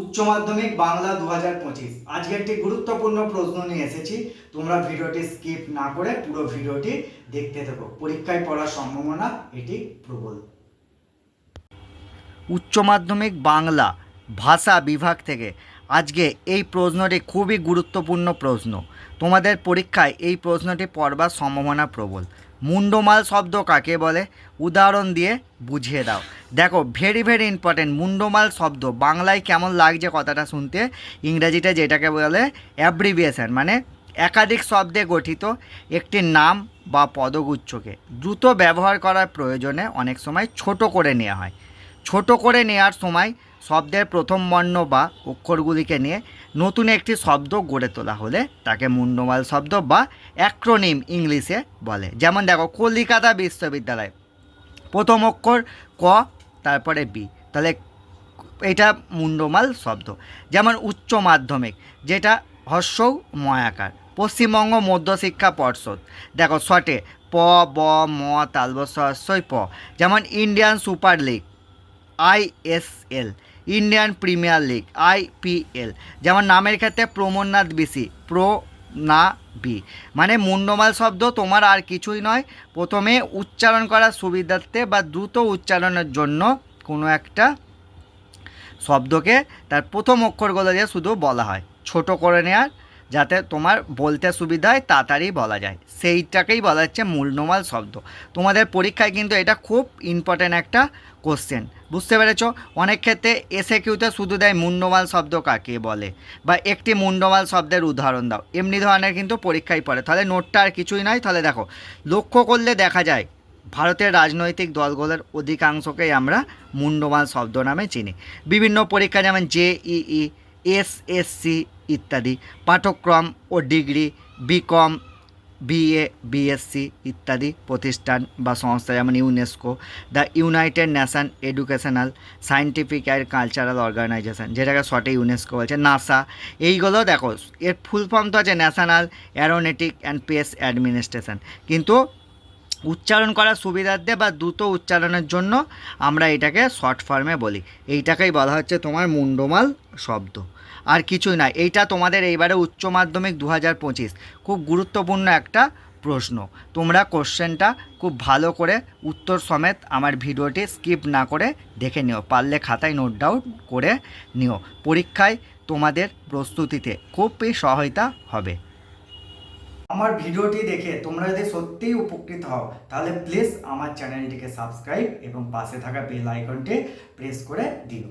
উচ্চ মাধ্যমিক বাংলা দু হাজার পঁচিশ। আজকে একটি গুরুত্বপূর্ণ প্রশ্ন নিয়ে এসেছি। তোমরা ভিডিওটি স্কিপ না করে পুরো ভিডিওটি দেখতে থাকো। পরীক্ষায় পড়ার সম্ভাবনা এটি প্রবল। উচ্চ মাধ্যমিক বাংলা, ভাষা বিভাগ থেকে আজকে এই প্রশ্নটি খুবই গুরুত্বপূর্ণ প্রশ্ন। তোমাদের পরীক্ষায় এই প্রশ্নটি পড়বার সম্ভাবনা প্রবল। মুন্ডমাল শব্দ কাকে বলে? উদাহরণ দিয়ে বুঝিয়ে দাও। দেখো ভেরি ভেরি ইম্পর্টেন্ট মুন্ডমাল শব্দ। বাংলায় কেমন লাগছে কথাটা শুনতে? ইংরেজিতে যেটাকে বলে অ্যাব্রিভিয়েশন মানে একাধিক শব্দে গঠিত একটি নাম বা পদগুচ্ছকে। দ্রুত ব্যবহার করার প্রয়োজনে অনেক সময় ছোট করে নেওয়া হয়। ছোট করে নেওয়ার সময় শব্দের প্রথম বর্ণ বা অক্ষরগুলিকে নিয়ে নতুন একটি শব্দ গড়ে তোলা হলে তাকে মুন্ডমাল শব্দ বা অ্যাক্রোনিম ইংলিশে বলে। যেমন দেখো, কলিকাতা বিশ্ববিদ্যালয়। প্রথম অক্ষর ক, তারপরে বি। তাহলে এটা মুন্ডমাল শব্দ। যেমন উচ্চ মাধ্যমিক, যেটা হর্ষ ময়াকার পশ্চিমবঙ্গ মধ্যশিক্ষা পর্ষদ। দেখো, শটে প, ব, ম তালবস হর্ষই প। যেমন Indian Super League. ISL Indian Premier League IPL যেমন নামের ক্ষেত্রে প্রমোদনাথ বিসি প্রো না বি মানে মুন্ডমাল শব্দ তোমার আর কিছুই নয়। প্রথমে উচ্চারণ করার সুবিধার্থে বা দ্রুত উচ্চারণের জন্য কোনো একটা শব্দকে তার প্রথম অক্ষরগুলো দিয়ে শুধু বলা হয়। ছোট করে নেওয়ার যাতে তোমার বলতে সুবিধা হয়, তাড়াতাড়ি বলা যায়। সেইটাকেই বলা হচ্ছে মূলনমাল শব্দ। তোমাদের পরীক্ষায় কিন্তু এটা খুব ইম্পর্ট্যান্ট একটা কোশ্চেন বুঝতে পেরেছ? অনেক ক্ষেত্রে এসে কিউতে শুধু দেয় মুন্ডমাল শব্দ কাকে বলে, বা একটি মুন্ডমাল শব্দের উদাহরণ দাও। এমনি ধরনের কিন্তু পরীক্ষায় পড়ে। তাহলে নোটটা আর কিছুই নয়। তাহলে দেখো, লক্ষ্য করলে দেখা যায়, ভারতের রাজনৈতিক দলগুলোর অধিকাংশকেই আমরা মুন্ডমাল শব্দ নামে চিনি। বিভিন্ন পরীক্ষা যেমন জেইই এসএসসি ইত্যাদি। পাঠ্যক্রম ও ডিগ্রি, বিকম, বিএ, বিএসসি ইত্যাদি প্রতিষ্ঠান বা সংস্থা যেমন UNESCO, the United Nation Educational Scientific and Cultural Organization, যেটাকে শর্টে ইউনেস্কো বলছে, নাসা। এইগুলো দেখো, এর ফুল ফর্ম তো আছে National Aeronautic and Space Administration. কিন্তু উচ্চারণ করার সুবিধার্থে বা দ্রুত উচ্চারণের জন্য আমরা এটাকে শর্ট ফর্মে বলি। এইটাকেই বলা হচ্ছে তোমার মুন্ডমাল শব্দ। আর কিছুই না। এইটা তোমাদের এইবারে উচ্চ মাধ্যমিক দু হাজার পঁচিশ। খুব গুরুত্বপূর্ণ একটা প্রশ্ন। তোমরা কোশ্চেনটা খুব ভালো করে উত্তর সমেত আমার ভিডিওটি স্কিপ না করে দেখে নিও। পারলে খাতায় নোট ডাউন করে নিও। পরীক্ষায় তোমাদের প্রস্তুতিতে খুবই সহায়তা হবে। আমার ভিডিওটি দেখে তোমরা যদি সত্যিই উপকৃত হও, তাহলে প্লিজ আমার চ্যানেলটিকে সাবস্ক্রাইব এবং পাশে থাকা বেল আইকনটি প্রেস করে দিও।